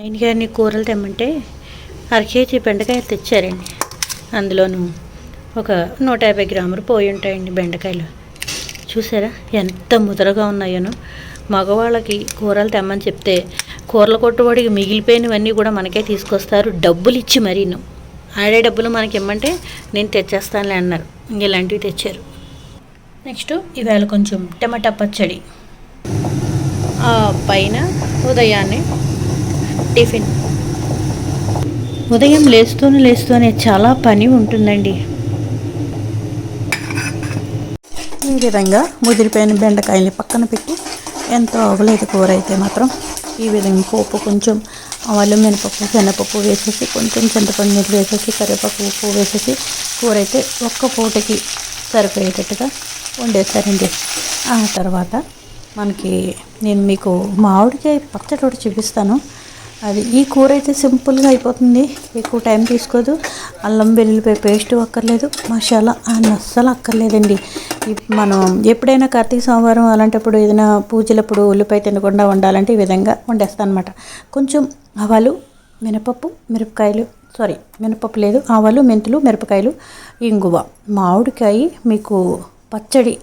ఆయన గారిని కూరలు తెమ్మంటే అర కేజీ బెండకాయలు తెచ్చారండి. అందులోను ఒక నూట యాభై గ్రాములు పోయి ఉంటాయండి బెండకాయలు. చూసారా ఎంత ముదరగా ఉన్నాయోనో. మగవాళ్ళకి కూరలు తెమ్మని చెప్తే కూరల కొట్టువాడికి మిగిలిపోయినవన్నీ కూడా మనకే తీసుకొస్తారు డబ్బులు ఇచ్చి మరీను. ఆడే డబ్బులు మనకి ఇమ్మంటే నేను తెచ్చేస్తానులే అన్నారు. ఇంక ఇలాంటివి తెచ్చారు. నెక్స్ట్ ఇవాళ కొంచెం టమాటా పచ్చడి. పైన ఉదయాన్నే టిఫిన్. ఉదయం లేస్తూనే లేస్తూనే చాలా పని ఉంటుందండి. ఈ విధంగా ముదిరిపోయిన బెండకాయల్ని పక్కన పెట్టి ఎంతో అవ్వలేదు కూర అయితే మాత్రం. ఈ విధంగా పోపు కొంచెం ఆవాలు మినపప్పు శనగపప్పు వేసేసి కొంచెం చింతపండు నీళ్ళు వేసేసి కరివేపాకు ఉప్పు వేసేసి కూర అయితే ఒక్క పూటకి సరిపోయేటట్టుగా వండేశారండి ఆ తర్వాత మనకి నేను మీకు మామిడికాయ పచ్చడి ఒకటి చూపిస్తాను. అది ఈ కూర అయితే సింపుల్గా అయిపోతుంది. ఎక్కువ టైం తీసుకోదు. అల్లం వెల్లుల్లిపాయ పేస్ట్ అక్కర్లేదు. మసాలా అని అస్సలు అక్కర్లేదండి. మనం ఎప్పుడైనా కార్తీక సోమవారం అలాంటప్పుడు ఏదైనా పూజలప్పుడు ఉల్లిపాయ తినకుండా వండాలంటే ఈ విధంగా వండేస్తాను అనమాట కొంచెం ఆవాలు మినపప్పు మిరపకాయలు సారీ మినపప్పు లేదు ఆవాలు మెంతులు మిరపకాయలు ఇంగువ మామిడికాయ మీకు పచ్చడి.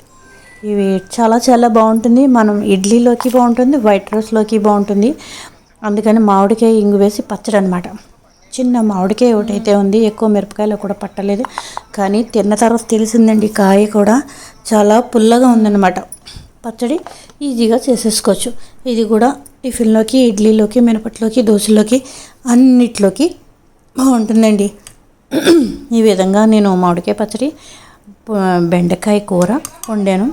ఇవి చాలా చాలా బాగుంటుంది. మనం ఇడ్లీలోకి బాగుంటుంది వైట్ రైస్లోకి బాగుంటుంది. అందుకని మామిడికాయ ఇంగు వేసి పచ్చడి అనమాట చిన్న మామిడికాయ ఒకటి అయితే ఉంది ఎక్కువ మిరపకాయలు కూడా పట్టలేదు. కానీ తిన్న తర్వాత తెలిసిందండి కాయ కూడా చాలా పుల్లగా ఉందన్నమాట. పచ్చడి ఈజీగా చేసేసుకోవచ్చు. ఇది కూడా టిఫిన్లోకి ఇడ్లీలోకి మినపట్లోకి దోశలోకి అన్నిట్లోకి బాగుంటుందండి. ఈ విధంగా నేను మామిడికాయ పచ్చడి బెండకాయ కూర వండాను.